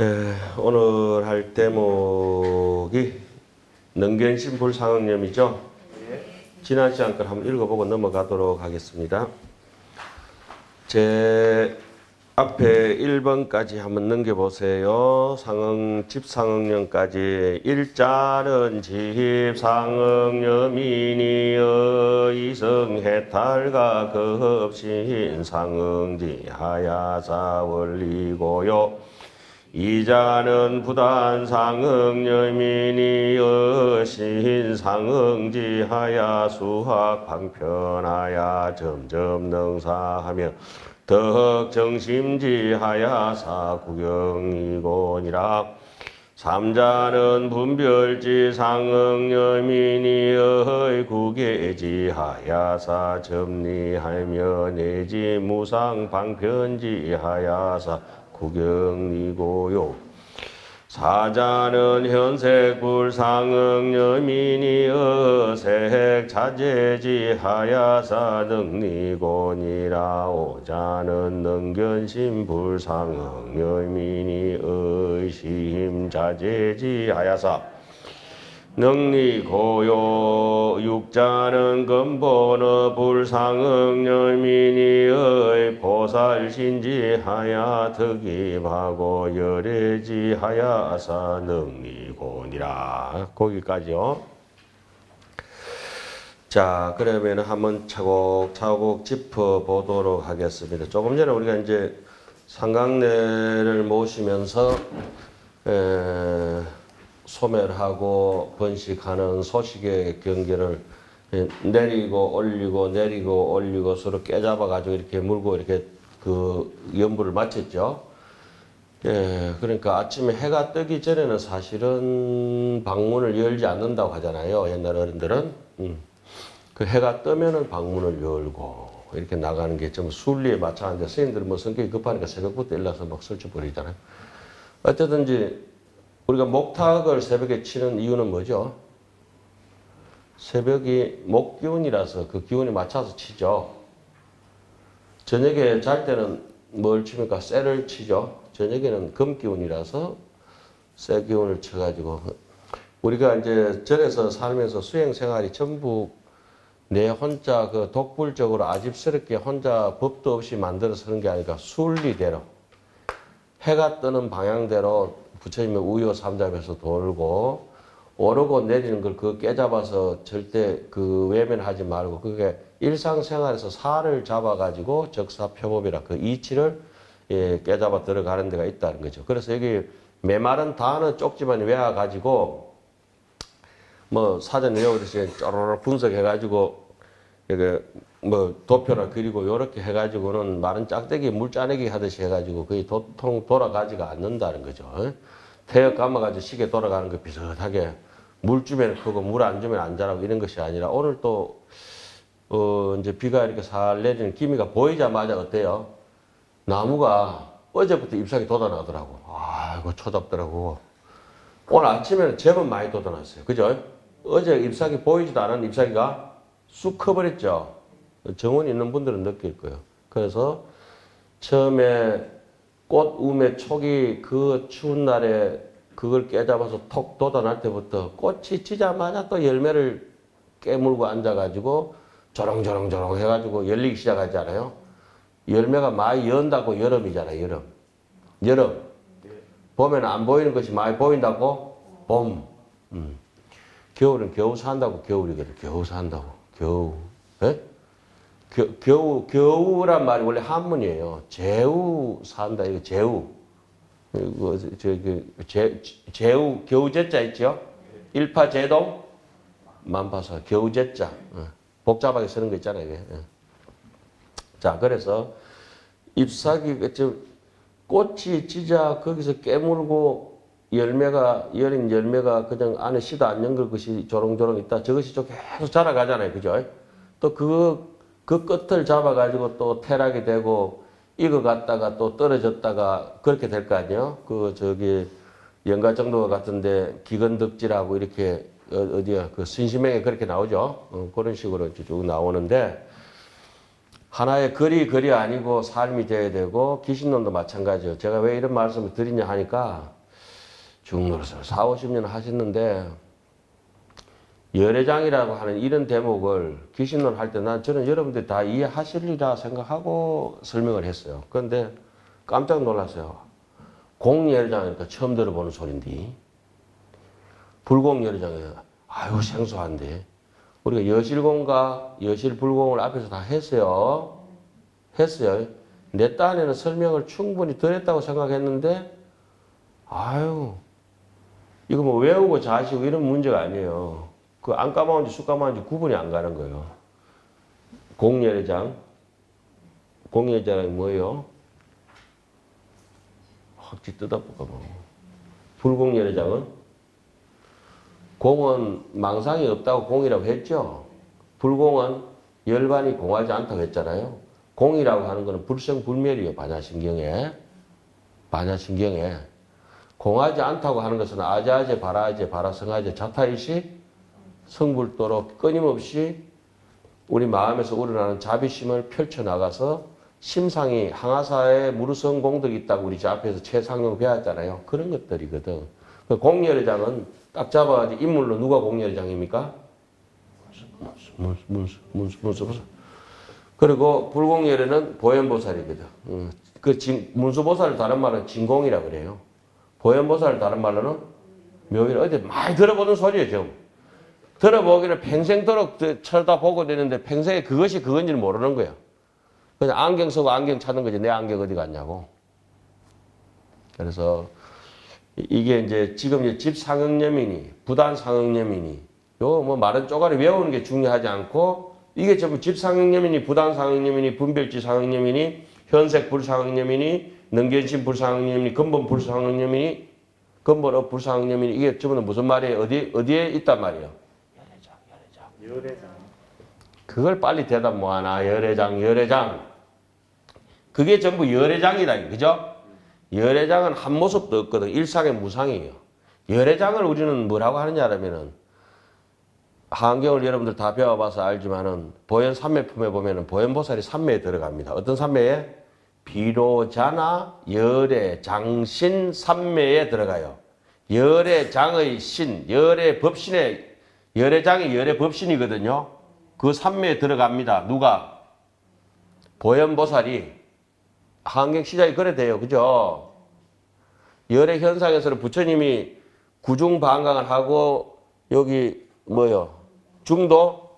에, 오늘 할 대목이 능견신 불상응념이죠. 지나지 않고 한번 읽어보고 넘어가도록 하겠습니다. 제 앞에 1번까지 한번 넘겨보세요. 상응, 집상응념까지. 일자는 집상응념이니여 이성해탈과 급신 상응지 하야사 원리고요. 이자는 부단 상응념이니여 신 상응지하야 수학 방편하야 점점 능사하며 덕 정심지하야 사구경이고니라. 삼자는 분별지 상응념이니의 구계지하야 사 점리하며 내지 무상 방편지하야 사 구경이고요. 사자는 현색 불상응념이니 어색 자제지 하야사 능리곤이라 오자는 능견심 불상응념이니 의심 자제지 하야사 능리 고요 육자는 근본의 불상응념이니의 보살신지하야 득입하고 열애지하야사 능리곤이라 거기까지요. 자 그러면 한번 차곡차곡 짚어보도록 하겠습니다. 조금 전에 우리가 이제 상강내를 모시면서 에, 소멸하고 번식하는 소식의 경계를 내리고 올리고 내리고 올리고 서로 깨잡아 가지고 이렇게 물고 이렇게 그 연부를 마쳤죠. 예, 그러니까 아침에 해가 뜨기 전에는 사실은 방문을 열지 않는다고 하잖아요. 옛날 어른들은. 음. 그 해가 뜨면은 방문을 열고 이렇게 나가는 게 좀 순리에 맞춰는데 선생님들은 뭐 성격이 급하니까 새벽부터 일어나서 막 설쳐버리잖아요. 어쨌든지 우리가 목탁을 새벽에 치는 이유는 뭐죠? 새벽이 목기운이라서 그 기운에 맞춰서 치죠. 저녁에 잘 때는 뭘 칩니까? 쇠를 치죠. 저녁에는 금기운이라서 쇠 기운을 쳐가지고 우리가 이제 절에서 살면서 수행 생활이 전부 내 혼자 그 독불적으로 아집스럽게 혼자 법도 없이 만들어 서 는 게 아니라 순리대로 해가 뜨는 방향대로 부처님의 우유 삼잡에서 돌고 오르고 내리는 걸 그 깨잡아서 절대 그 외면하지 말고 그게 일상생활에서 살을 잡아가지고 적사표법이라 그 이치를 예, 깨잡아 들어가는 데가 있다는 거죠. 그래서 여기 메마른 단어 쪽지만 외워가지고 뭐 사전 외우듯이 쪼로록 분석해가지고 이게 뭐 도표나 그리고 요렇게 해가지고는 마른 짝대기 물 짜내기 하듯이 해가지고 거의 도통 돌아가지가 않는다는 거죠. 태엽 감아가지고 시계 돌아가는 거 비슷하게 물 주면 크고 물 안 주면 안 자라고 이런 것이 아니라 오늘 또, 어, 이제 비가 이렇게 살 내리는 기미가 보이자마자 어때요? 나무가 어제부터 잎사귀 돋아나더라고. 아이고, 초잡더라고. 오늘 아침에는 제법 많이 돋아났어요. 그죠? 어제 잎사귀 보이지도 않은 잎사귀가 쑥 커버렸죠? 정원 있는 분들은 느낄 거예요. 그래서 처음에 꽃 우매 초기 그 추운 날에 그걸 깨잡아서 톡 돋아날 때부터 꽃이 지자마자 또 열매를 깨물고 앉아가지고 조롱조롱조롱 해가지고 열리기 시작하잖아요. 열매가 많이 연다고 여름이잖아요, 여름. 여름. 봄에는 안 보이는 것이 많이 보인다고 봄. 음. 겨울은 겨우 산다고 겨울이거든. 겨우 산다고. 겨우. 예? 겨, 겨우, 겨우란 말이 원래 한문이에요. 제우 산다. 이거 제우. 이거, 저기, 제, 제우, 겨우제자 있죠? 일파제동, 만파사, 겨우제자. 어. 복잡하게 쓰는 거 있잖아요. 이게. 예. 자, 그래서 잎사귀, 저, 꽃이 찢어 거기서 깨물고 열매가, 여린 열매가 그냥 안에 씨도 안 연걸 것이 조롱조롱 있다. 저것이 좀 계속 자라가잖아요. 그죠? 또 그, 그 끝을 잡아가지고 또 태락이 되고 익어갔다가 또 떨어졌다가 그렇게 될 거 아니에요? 그, 저기, 연가 정도 같은데 기근덕지라고 이렇게 어, 어디야 그 신심행에 그렇게 나오죠. 어, 그런 식으로 쭉 나오는데 하나의 거리 거리 아니고 삶이 돼야 되고 귀신론도 마찬가지예요. 제가 왜 이런 말씀을 드리냐 하니까 중노릇을 4, 50년 하셨는데 열애장이라고 하는 이런 대목을 귀신론 할 때 난 저는 여러분들이 다 이해하시리라 생각하고 설명을 했어요. 그런데 깜짝 놀랐어요. 공열애장이니까 처음 들어보는 소린데 불공열애장이 아유 생소한데 우리가 여실공과 여실불공을 앞에서 다 했어요. 했어요. 내 딴에는 설명을 충분히 덜 했다고 생각했는데 아유 이거 뭐 외우고 자시고 이런 문제가 아니에요. 그 안 까마운지 쑥 까마운지 구분이 안 가는 거예요. 공열애장 공열애장이 뭐예요? 확지 뜯어볼까 뭐. 불공열애장은 공은 망상이 없다고 공이라고 했죠. 불공은 열반이 공하지 않다고 했잖아요. 공이라고 하는 것은 불생불멸이에요. 반야신경에. 반야신경에. 공하지 않다고 하는 것은 아자아제, 바라아제, 바라성아제, 자타일시, 성불도로 끊임없이 우리 마음에서 우러나는 자비심을 펼쳐나가서 심상이 항아사에 무르성 공덕이 있다고 우리 저 앞에서 최상용 배웠잖아요. 그런 것들이거든. 그 공열회장은 딱 잡아가지고 인물로 누가 공열회장입니까? 문수, 문수, 문수, 문수. 그리고 불공열에는 보현보살이거든. 어, 그 진, 문수보살을 다른 말은 진공이라 그래요. 보현보살을 다른 말로는 묘일 어디 많이 들어보는 소리예요, 좀. 들어보기는 평생도록 드- 쳐다보고 되는데 평생에 그것이 그건지는 모르는 거예요. 그냥 안경 쓰고 안경 찾는 거지. 내 안경 어디 갔냐고. 그래서 이- 이게 이제 지금 이제 집 상응념이니 부단 상응념이니 요 뭐 말은 쪼가리 외우는 게 중요하지 않고 이게 전부 집 상응념이니 부단 상응념이니 분별지 상응념이니 현색 불상응념이니 능견심 불상응념이니 근본 불상응념이니 근본 업 불상응념이니 이게 전부 무슨 말이에요? 어디 어디에 있단 말이에요? 열애장. 그걸 빨리 대답 뭐 하나 열애장 열애장 그게 전부 열애장이다 그죠? 열애장은 한 모습도 없거든 일상의 무상이에요 열애장을 우리는 뭐라고 하느냐라면은 한경을 여러분들 다 배워봐서 알지만은 보현 삼매품에 보면은 보현보살이 삼매에 들어갑니다 어떤 삼매에? 비로자나 열애 장신 삼매에 들어가요 열애 장의 신 열애 법신의 열애장이 열애 법신이거든요 그 삼매에 들어갑니다. 누가? 보현보살이 한경 시작이 그래 돼요. 그죠? 열애 현상에서는 부처님이 구중 반강을 하고 여기 뭐요? 중도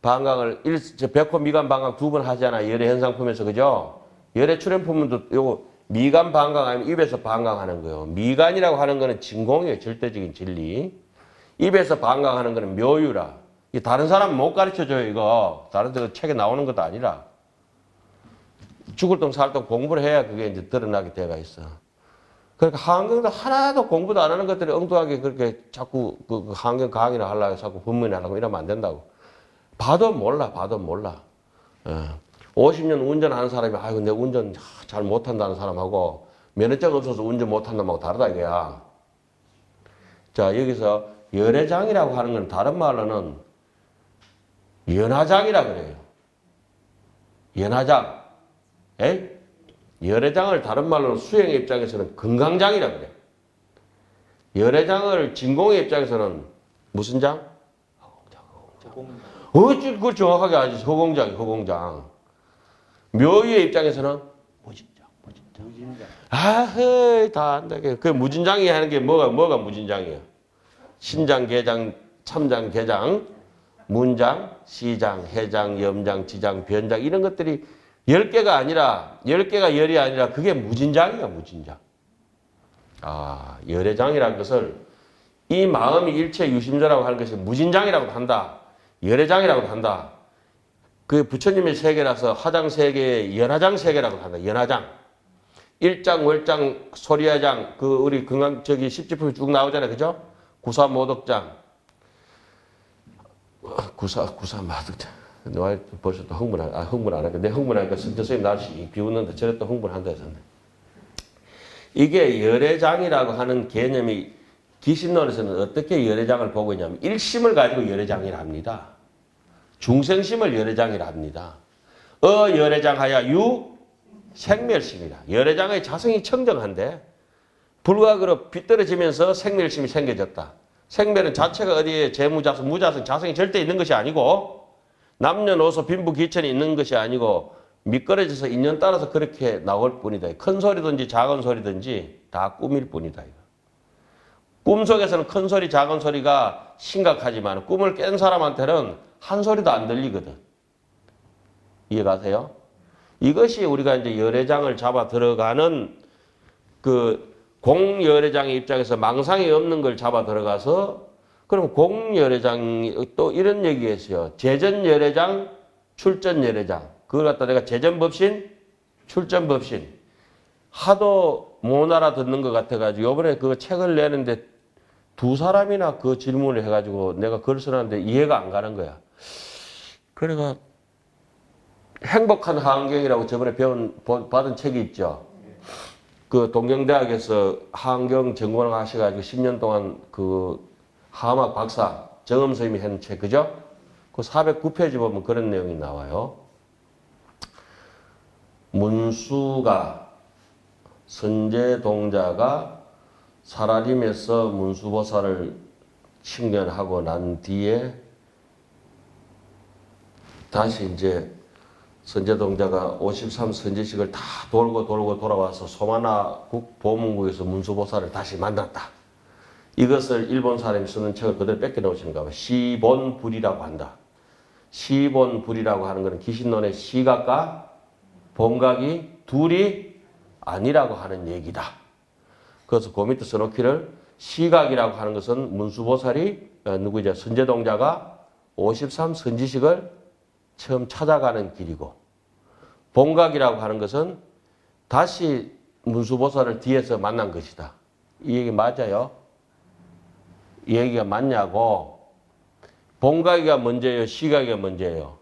반강을 일, 저 백호 미간 반강 두 번 하잖아. 열애 현상 품에서 그죠? 열애 출현품도 요거 미간 반강 아니면 입에서 반강하는 거예요. 미간이라고 하는 거는 진공이에요. 절대적인 진리. 입에서 반강하는 거는 묘유라. 이 다른 사람 못 가르쳐 줘요, 이거. 다른 데 책에 나오는 것도 아니라. 죽을 동살동 공부를 해야 그게 이제 드러나게 돼가 있어. 그러니까 한경도 하나도 공부도 안 하는 것들이 엉뚱하게 그렇게 자꾸 그, 그 한경 강의를 하려고 자꾸 본문을 하려고 이러면 안 된다고. 봐도 몰라, 봐도 몰라. 예. 50년 운전하는 사람이, 아이고, 내 운전 잘 못한다는 사람하고 면허증 없어서 운전 못한다는 하고 다르다 이거야. 자, 여기서 열애장이라고 하는 건 다른 말로는 연화장이라 그래요. 연화장. 에? 열애장을 다른 말로는 수행의 입장에서는 건강장이라 그래요. 열애장을 진공의 입장에서는 무슨 장? 조공. 어찌 그걸 정확하게 알지? 허공장, 허공장. 묘유의 입장에서는 무진장, 무진장. 무진장. 아흐, 다 안다게. 그 무진장이 하는 게 뭐가, 뭐가 무진장이에요? 신장, 개장, 참장, 개장, 문장, 시장, 해장, 염장, 지장, 변장, 이런 것들이 열 개가 아니라, 열 개가 열이 아니라 그게 무진장이야, 무진장. 아, 열애장이라는 것을 이 마음이 일체 유심자라고 하는 것이 무진장이라고 한다. 열애장이라고 한다. 그 부처님의 세계라서 화장 세계의 연화장 세계라고 한다. 연화장. 일장, 월장, 소리야장, 그 우리 건강 저기 십지품이 쭉 나오잖아요, 그죠? 구사 모덕장, 어, 구사 구사 마덕장. 너 벌써 또 흥분 아 흥분 안 하니까 내 흥분하니까 선생님 날씨 비웃는데 저래 또 흥분한다 해서. 이게 열애장이라고 하는 개념이 기신론에서는 어떻게 열애장을 보고 있냐면 일심을 가지고 열애장이라 합니다. 중생심을 열애장이라 합니다. 어 열애장 하야 유 생멸심이다. 열애장의 자성이 청정한데 불과그로 비떨어지면서 생멸심이 생겨졌다. 생멸은 자체가 어디에 재무자성, 무자성, 자성이 절대 있는 것이 아니고 남녀노소 빈부 기천이 있는 것이 아니고 미끄러져서 인연 따라서 그렇게 나올 뿐이다. 큰 소리든지 작은 소리든지 다 꿈일 뿐이다. 꿈속에서는 큰 소리, 작은 소리가 심각하지만 꿈을 깬 사람한테는 한 소리도 안 들리거든. 이해가세요? 이것이 우리가 이제 열애장을 잡아 들어가는 그 공열애장의 입장에서 망상이 없는 걸 잡아 들어가서 그럼 공열애장이 또 이런 얘기했어요. 재전열애장, 출전열애장. 그걸 갖다 내가 재전법신, 출전법신. 하도 못 알아듣는 것 같아가지고 이번에 그 책을 내는데 두 사람이나 그 질문을 해가지고 내가 글 써놨는데 이해가 안 가는 거야. 그래가 행복한 환경이라고 저번에 배운 보- 받은 책이 있죠. 그 동경대학에서 환경 전공을 하셔가지고 10년 동안 그 화학 박사 정음 선생님이 한 책, 그죠? 그 409페이지 보면 그런 내용이 나와요. 문수가 선제동자가 사라림에서 문수보살을 칭견하고 난 뒤에 다시 이제 선제동자가 53 선제식을 다 돌고 돌고 돌아와서 소마나 국 보문국에서 문수보살을 다시 만났다. 이것을 일본 사람이 쓰는 책을 그대로 뺏겨 놓으시는가 봐. 시본불이라고 한다. 시본불이라고 하는 것은 기신론의 시각과 본각이 둘이 아니라고 하는 얘기다. 그래서 그 밑에 써놓기를 시각이라고 하는 것은 문수보살이 어, 누구 이제 선제동자가 53 선지식을 처음 찾아가는 길이고 본각이라고 하는 것은 다시 문수보살을 뒤에서 만난 것이다. 이 얘기 맞아요? 이 얘기가 맞냐고 본각이가 먼저예요? 시각이가 먼저예요?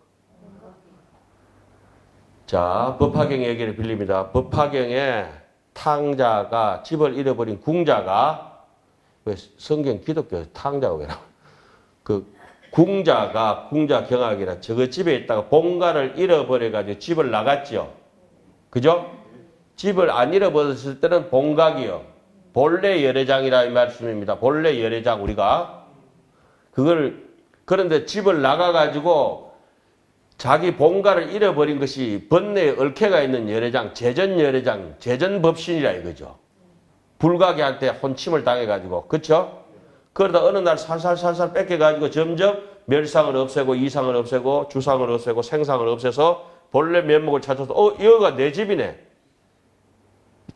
자, 법화경 얘기를 빌립니다. 법화경에 탕자가 집을 잃어버린 궁자가 왜 성경 기독교 탕자가 왜 나와? 그 궁자가 궁자 경악이라 저거 집에 있다가 본가를 잃어버려 가지고 집을 나갔죠. 그죠? 집을 안 잃어버렸을 때는 본각이요. 본래 열애장이라 이 말씀입니다. 본래 열애장 우리가 그걸 그런데 집을 나가 가지고 자기 본가를 잃어버린 것이 번뇌에 얽혀가 있는 열애장, 재전 열애장, 재전 법신이라 이거죠. 불가기한테 혼침을 당해가지고, 그쵸? 그러다 어느 날 살살살살 뺏겨가지고 점점 멸상을 없애고 이상을 없애고 주상을 없애고 생상을 없애서 본래 면목을 찾아서 어 여기가 내 집이네.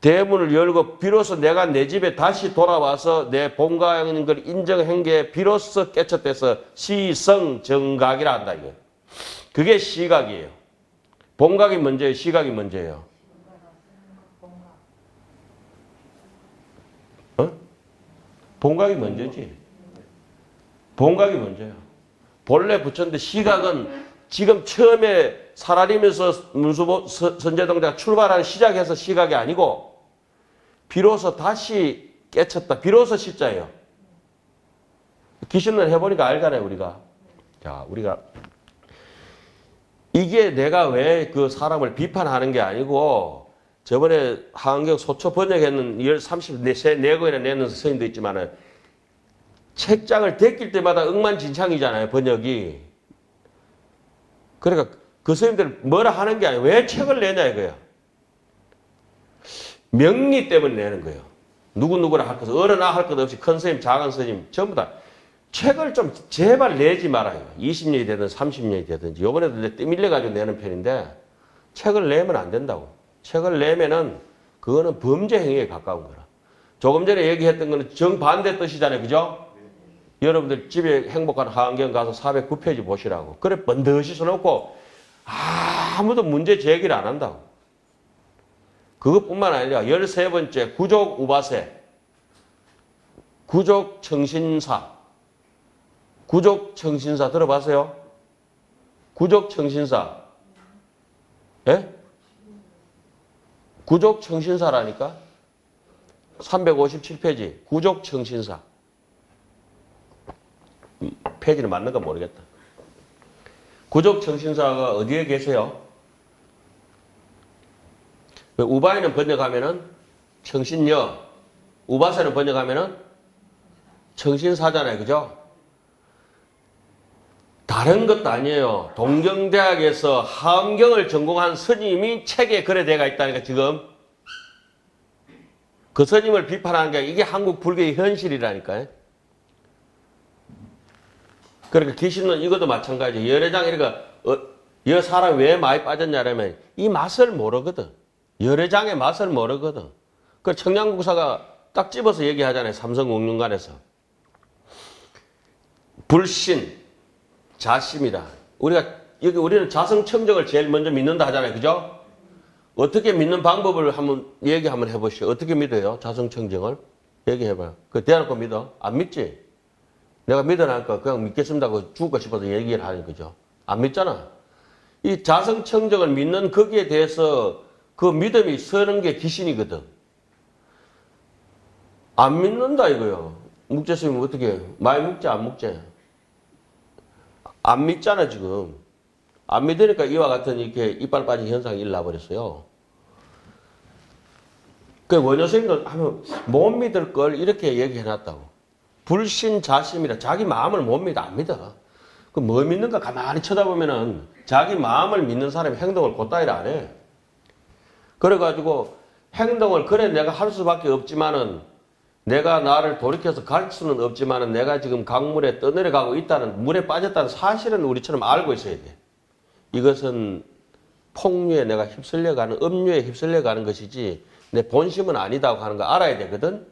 대문을 열고 비로소 내가 내 집에 다시 돌아와서 내 본가인 걸 인정한 게 비로소 깨쳤대서 시성정각이라 한다 이거. 그게 시각이에요. 본각이 먼저예요. 시각이 먼저예요. 본각이 먼저지. 본각이 먼저야. 본래 붙였는데 시각은 지금 처음에 사라리면서 문수보 서- 선제동자가 출발하는 시작해서 시각이 아니고 비로소 다시 깨쳤다. 비로소 시자예요. 귀신을 해보니까 알잖아요, 우리가. 자, 우리가 이게 내가 왜 그 사람을 비판하는 게 아니고 저번에 한경 소초 번역했는 34권이나 내는 스님도 있지만은 책장을 데낄 때마다 억만진창이잖아요, 번역이. 그러니까 그 스님들 뭐라 하는 게 아니에요. 왜 책을 내냐 이거야. 명리 때문에 내는 거예요. 누구누구라 할 것, 어른아 할 것 없이 큰 스님, 작은 스님, 전부 다 책을 좀 제발 내지 말아요. 20년이 되든 30년이 되든지. 요번에도 내 뜸밀려가지고 내는 편인데 책을 내면 안 된다고. 책을 내면은 그거는 범죄 행위에 가까운 거라. 조금 전에 얘기했던 거는 정반대 뜻이잖아요. 그죠? 여러분들 집에 행복한 환경 가서 409페이지 보시라고. 그래 번듯이 써놓고 아무도 문제 제기를 안 한다고. 그것뿐만 아니라 13번째 구족 우바세. 구족 청신사. 구족 청신사 들어봤어요? 구족 청신사. 예? 구족 청신사라니까? 357페이지. 구족 청신사. 이 페이지는 맞는가 모르겠다. 구족 청신사가 어디에 계세요? 우바이는 번역하면은 청신여, 우바세는 번역하면은 청신사잖아요. 그죠? 다른 것도 아니에요. 동경대학에서 함경을 전공한 스님이 책에 그래 대가 있다니까 지금. 그 스님을 비판하는 게 이게 한국 불교의 현실이라니까요. 그러니까 귀신은 이것도 마찬가지예요. 열애장 이러니까 어, 여 사람 왜 많이 빠졌냐면 이 맛을 모르거든. 열애장의 맛을 모르거든. 그 청량국사가 딱 집어서 얘기하잖아요. 삼성공룡관에서. 불신, 자심이다. 우리가 여기 우리는 자성청정을 제일 먼저 믿는다 하잖아요. 그죠? 어떻게 믿는 방법을 한번 얘기 한번 해보시오. 어떻게 믿어요? 자성청정을? 얘기해봐요. 그 대놓고 믿어? 안 믿지? 내가 믿어나니까 그냥 믿겠습니다고 죽고 싶어서 얘기를 하는 거죠. 안 믿잖아. 이 자성청정을 믿는 거기에 대해서 그 믿음이 서는 게 귀신이거든. 안 믿는다 이거요. 묵제스님 어떻게 해? 많이 묵지 안 묵지? 안 믿잖아 지금. 안 믿으니까 이와 같은 이렇게 이빨 빠진 현상이 일어나버렸어요. 그 원효생도 하면 못 믿을 걸 이렇게 얘기해놨다고. 불신 자심이라 자기 마음을 못 믿어 안 믿어. 그 뭐 믿는가 가만히 쳐다보면은 자기 마음을 믿는 사람이 행동을 곧다이를 안 해. 그래가지고 행동을 그래 내가 할 수밖에 없지만은 내가 나를 돌이켜서 갈 수는 없지만은 내가 지금 강물에 떠내려가고 있다는 물에 빠졌다는 사실은 우리처럼 알고 있어야 돼. 이것은 폭류에 내가 휩쓸려가는 음료에 휩쓸려가는 것이지 내 본심은 아니다고 하는 거 알아야 되거든.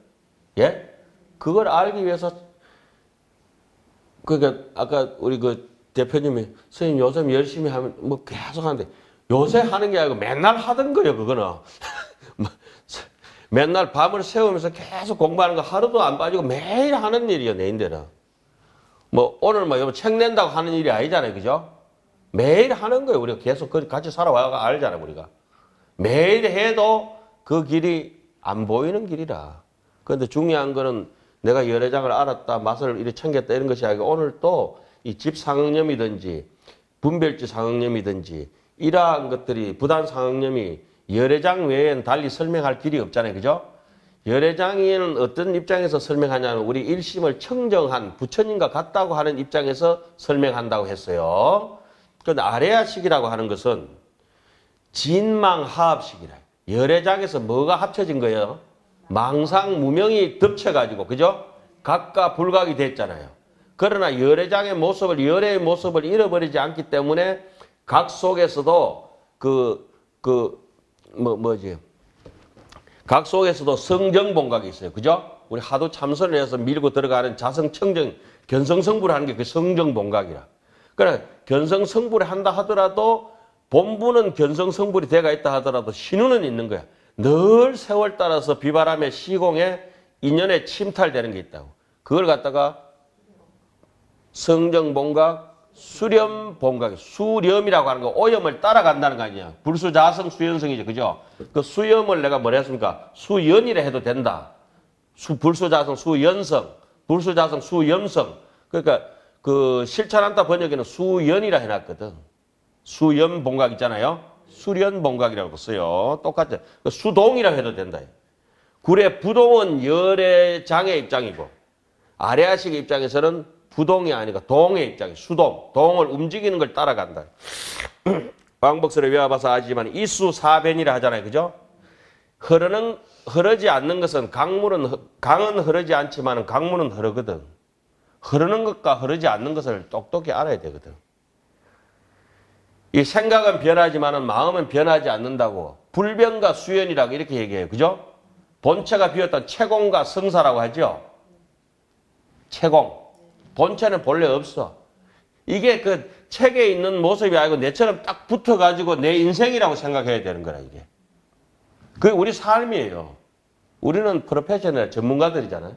예? 그걸 알기 위해서 그러니까 아까 우리 그 대표님이 선생님 요즘 열심히 하면 뭐 계속 하는데 요새 하는 게 아니고 맨날 하던 거예요 그거는 뭐 맨날 밤을 새우면서 계속 공부하는 거 하루도 안 빠지고 매일 하는 일이요 내인데는. 뭐 오늘 뭐 책 낸다고 하는 일이 아니잖아요 그죠? 매일 하는 거예요 우리가 계속 그 같이 살아와가 알잖아요 우리가. 매일 해도 그 길이 안 보이는 길이라. 그런데 중요한 거는 내가 열애장을 알았다, 맛을 이렇게 챙겼다 이런 것이 아니고 오늘 또 이 집 상응념이든지 분별지 상응념이든지 이러한 것들이 부단 상응념이 열애장 외에는 달리 설명할 길이 없잖아요. 그죠? 열애장에는 어떤 입장에서 설명하냐면 우리 일심을 청정한 부처님과 같다고 하는 입장에서 설명한다고 했어요. 그런데 아레아식이라고 하는 것은 진망하합식이라. 열애장에서 뭐가 합쳐진 거예요? 망상 무명이 덮쳐가지고 그죠? 각과 불각이 됐잖아요. 그러나 열애장의 모습을 열애의 모습을 잃어버리지 않기 때문에 각 속에서도 그그 뭐 뭐지? 각 속에서도 성정봉각이 있어요. 그죠? 우리 하도 참선을 해서 밀고 들어가는 자성청정 견성성불을 하는 게 그 성정봉각이라. 그래 견성성불을 한다 하더라도 본부는 견성성불이 돼가 있다 하더라도 신우는 있는 거야. 늘 세월 따라서 비바람의 시공에 인연에 침탈되는 게 있다고. 그걸 갖다가 성정봉각, 수렴봉각, 수렴이라고 하는 거 오염을 따라간다는 거 아니야. 불수자성 수연성이죠. 그죠? 그 수염을 내가 뭐라 했습니까? 수연이라 해도 된다. 수, 불수자성 수연성, 불수자성 수염성. 그러니까 그 실천한다 번역에는 수연이라 해놨거든. 수연봉각 있잖아요. 수련봉각이라고 써요. 똑같죠. 그 수동이라 해도 된다. 굴의 부동은 열의 장의 입장이고 아래아식 입장에서는 부동이 아니고 동의 입장이 수동, 동을 움직이는 걸 따라간다. 왕복설에 외워봐서 아시지만 이수 사변이라 하잖아요. 그죠? 흐르는 흐르지 않는 것은 강물은 흐- 강은 흐르지 않지만 강물은 흐르거든. 흐르는 것과 흐르지 않는 것을 똑똑히 알아야 되거든. 이 생각은 변하지만은 마음은 변하지 않는다고 불변과 수연이라고 이렇게 얘기해요. 그죠? 본체가 비었던 채공과 성사라고 하죠. 채공. 본체는 본래 없어. 이게 그 책에 있는 모습이 아니고 내처럼 딱 붙어가지고 내 인생이라고 생각해야 되는 거라 이게. 그게 우리 삶이에요. 우리는 프로페셔널 전문가들이잖아요.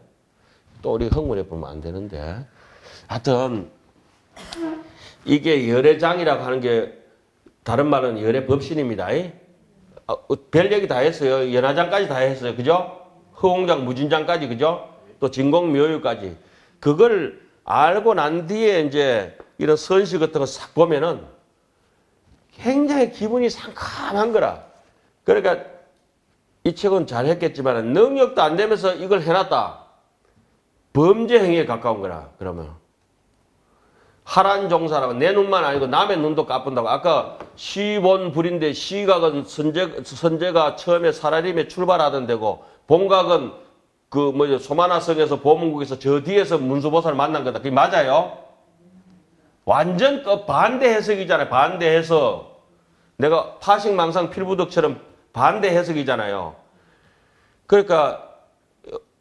또 우리 흥분해 보면 안 되는데. 하여튼 이게 열애장이라고 하는 게 다른 말은 열애 법신입니다. 어, 어, 별 얘기 다 했어요. 연화장까지 다 했어요. 그죠? 허공장, 무진장까지 그죠? 또 진공묘유까지. 그걸 알고 난 뒤에 이제 이런 선시 같은 거 싹 보면은 굉장히 기분이 상큼한 거라. 그러니까 이 책은 잘 했겠지만 능력도 안 되면서 이걸 해놨다. 범죄 행위에 가까운 거라. 그러면 하란 종사라고 내 눈만 아니고 남의 눈도 까뿐다고. 아까 시본 불인데 시각은 선제 선제가 처음에 사라림에 출발하던 데고 본각은 그 뭐죠 소만화성에서 보문국에서 저 뒤에서 문수보살을 만난 거다. 그게 맞아요? 완전 그 반대 해석이잖아요. 반대 해석. 내가 파식망상 필부덕처럼 반대 해석이잖아요. 그러니까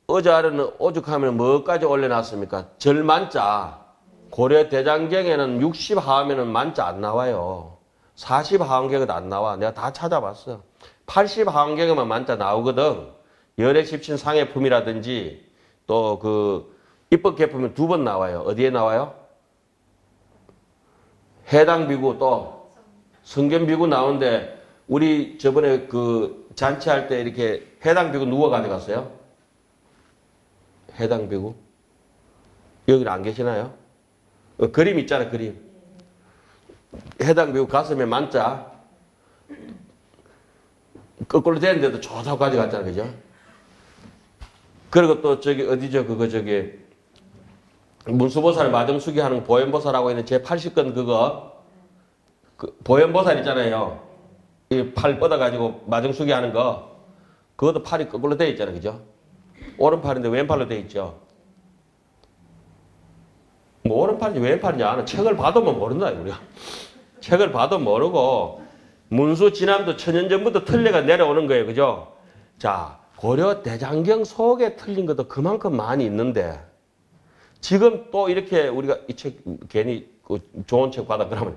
어제 아래는 오죽하면 뭐까지 올려놨습니까? 절만자. 고려 대장경에는 60 하면은 만자 안 나와요. 40 하원경에도 안 나와. 내가 다 찾아봤어. 80 하원경에만 만자 나오거든. 열애 십신 상해품이라든지 또 그 입법 개품은 두 번 나와요. 어디에 나와요? 해당 비구 또 성견 비구 나오는데 우리 저번에 그 잔치할 때 이렇게 해당 비구 누가 가져갔어요? 해당 비구? 여기 안 계시나요? 어, 그림 있잖아 그림. 해당 비구 가슴에 만자 거꾸로 되는데도 좋다고 가져갔잖아 그죠? 그리고 또 저기 어디죠 그거 저기 문수보살 마등수기 하는 보현보살하고 있는 제 80건 그거 그 보현보살 있잖아요. 이 팔 뻗어가지고 마등수기 하는 거 그것도 팔이 거꾸로 돼 있잖아요, 그죠? 오른팔인데 왼팔로 돼 있죠. 뭐 오른팔인지 왼팔인지 아는 책을 봐도면 모른다 우리가. 책을 봐도 모르고 문수 진암도 천년 전부터 틀레가 내려오는 거예요, 그죠? 자 고려 대장경 속에 틀린 것도 그만큼 많이 있는데. 지금 또 이렇게 우리가 이 책 괜히 그 좋은 책 받아 그러면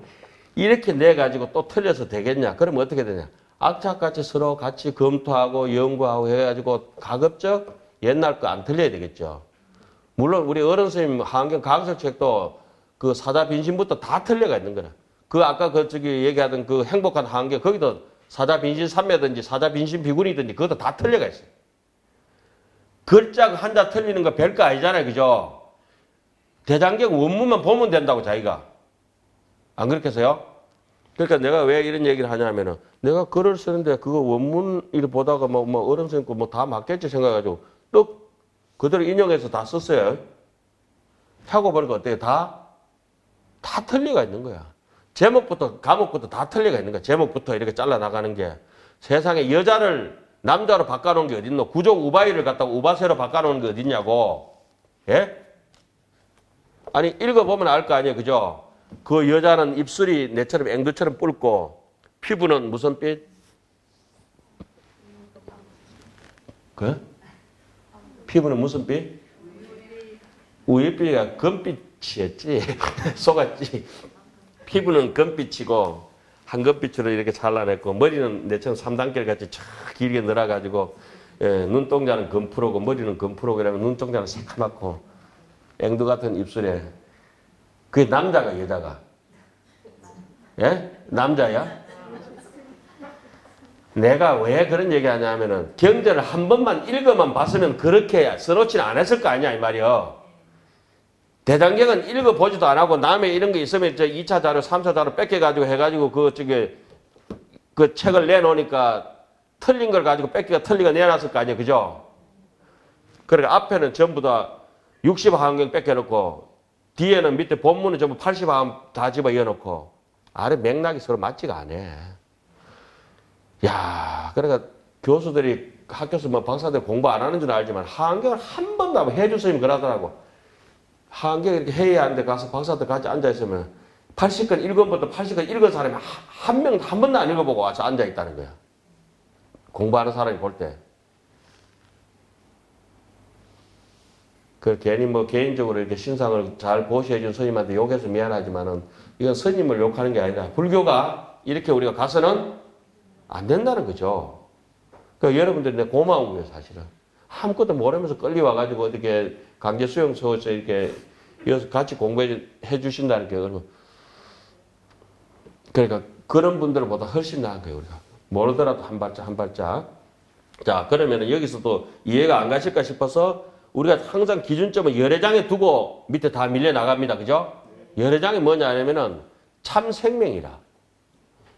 이렇게 내 가지고 또 틀려서 되겠냐? 그러면 어떻게 되냐? 악착같이 서로 같이 검토하고 연구하고 해가지고 가급적 옛날 거 안 틀려야 되겠죠. 물론 우리 어른 선생님 한경 강설 책도 그 사자 빈신부터 다 틀려가 있는 거라. 그 아까 그 저기 얘기하던 그 행복한 한경 거기도 사자 빈신 삼매든지 사자 빈신 비군이든지 그것도 다 틀려가 있어요. 글자가 한자 틀리는 거 별거 아니잖아요, 그죠? 대장경 원문만 보면 된다고 자기가 안 그렇게 해서요? 그러니까 내가 왜 이런 얘기를 하냐면은 내가 글을 쓰는데 그거 원문 일 보다가 뭐, 뭐 어른 선생님 거뭐다 맞겠지 생각해가지고 또 그대로 인용해서 다 썼어요. 하고 보니까 어때요? 다? 다 틀리가 있는 거야. 제목부터 과목부터 다 틀리가 있는 거야. 제목부터 이렇게 잘라 나가는 게 세상에 여자를 남자로 바꿔놓은 게 어딨노? 구족 우바이를 갖다가 우바세로 바꿔놓은 게 어딨냐고. 예? 아니 읽어보면 알 거 아니에요 그죠 그 여자는 입술이 내처럼 앵두처럼 붉고 피부는 무슨 빛? 그? 피부는 무슨 빛? 우유빛이가 금빛이었지 속았지 피부는 금빛이고 한금빛으로 이렇게 잘라냈고 머리는 내처럼 3단계 같이 쫙 길게 늘어가지고 예, 눈동자는 금프로고 머리는 이러면 눈동자는 새카맣고 앵두 같은 입술에 그게 남자가 여자가? 예? 남자야? 내가 왜 그런 얘기 하냐면은 경제를 한 번만 읽어만 봤으면 그렇게 써놓지는 않았을 거 아니야 이 말이야 대장경은 읽어보지도 안 하고 남의 이런 거 있으면 저 2차 자료 3차 자료 뺏겨가지고 해가지고 그 저기 그 책을 내놓으니까 틀린 걸 가지고 뺏기가 틀리가 내놨을 거 아니야 그죠 그러니까 앞에는 전부 다 60화환경 뺏겨놓고 뒤에는 밑에 본문은 전부 80화환 다 집어 이어놓고 아래 맥락이 서로 맞지가 않아. 야, 그러니까 교수들이 학교에서 뭐 박사들 공부 안 하는 줄 알지만 하환경을 한 번도 선생님 그러더라고. 하환경 이렇게 회의하는데 가서 박사들 같이 앉아있으면 80건 1권부터 80건 읽은 사람이 한명한 번도 안 읽어보고 와서 앉아있다는 거야. 공부하는 사람이 볼 때. 그 괜히 뭐 개인적으로 이렇게 신상을 잘 보시해준 스님한테 욕해서 미안하지만은 이건 스님을 욕하는 게 아니라 불교가 이렇게 우리가 가서는 안 된다는 거죠. 그 여러분들이 내 고마운 거예요 사실은. 아무것도 모르면서 끌려와가지고 어떻게 강제 수용소에서 이렇게 같이 공부해 주신다는 게 그러면 그러니까 그런 분들보다 훨씬 나은 거예요 우리가 모르더라도 한 발짝 한 발짝. 자 그러면은 여기서도 이해가 안 가실까 싶어서 우리가 항상 기준점을 열애 장에 두고 밑에 다 밀려 나갑니다. 그죠? 열애 장이 뭐냐 하면은 참 생명이라.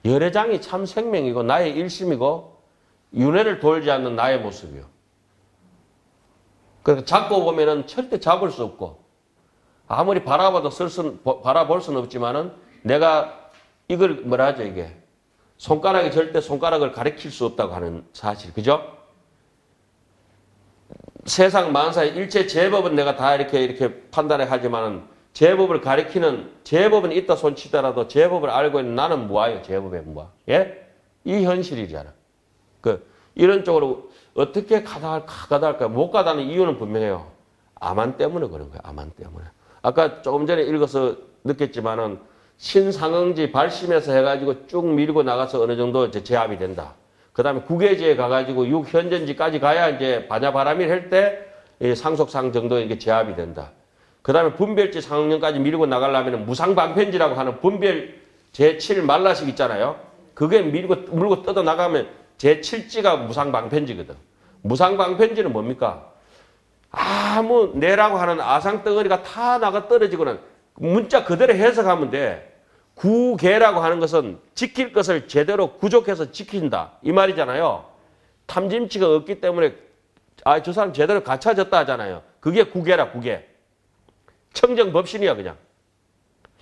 열애 장이 참 생명이고 나의 일심이고 윤회를 돌지 않는 나의 모습이요. 그러니까 잡고 보면은 절대 잡을 수 없고 아무리 바라봐도 쓸 수, 바라볼 수는 없지만은 내가 이걸 뭐라 하죠 이게 손가락이 절대 손가락을 가리킬 수 없다고 하는 사실 그죠? 세상 만사의 일체 제법은 내가 다 이렇게 이렇게 판단을 하지만은 제법을 가리키는 제법은 있다 손치더라도 제법을 알고 있는 나는 뭐예요? 제법의 뭐야? 예? 이 현실이잖아. 그 이런 쪽으로 어떻게 가다 가다 할까? 못 가다는 이유는 분명해요. 암안 때문에 그런 거야. 암안 때문에. 아까 조금 전에 읽어서 느꼈지만은 신상응지 발심해서 해가지고 쭉 밀고 나가서 어느 정도 이제 제압이 된다. 그 다음에 국외지에 가가지고 육현전지까지 가야 이제 반야바람일 할때 상속상 정도 이게 제압이 된다. 그 다음에 분별지 상응년까지 밀고 나가려면 무상방편지라고 하는 분별 제7 말라식 있잖아요. 그게 밀고, 물고 뜯어 나가면 제7지가 무상방편지거든. 무상방편지는 뭡니까? 아무 내라고 하는 아상덩어리가 다 나가 떨어지고는 문자 그대로 해석하면 돼. 구계라고 하는 것은 지킬 것을 제대로 구족해서 지킨다. 이 말이잖아요. 탐짐치가 없기 때문에 아, 저 사람 제대로 갖춰졌다 하잖아요. 그게 구계라, 구계. 청정법신이야, 그냥.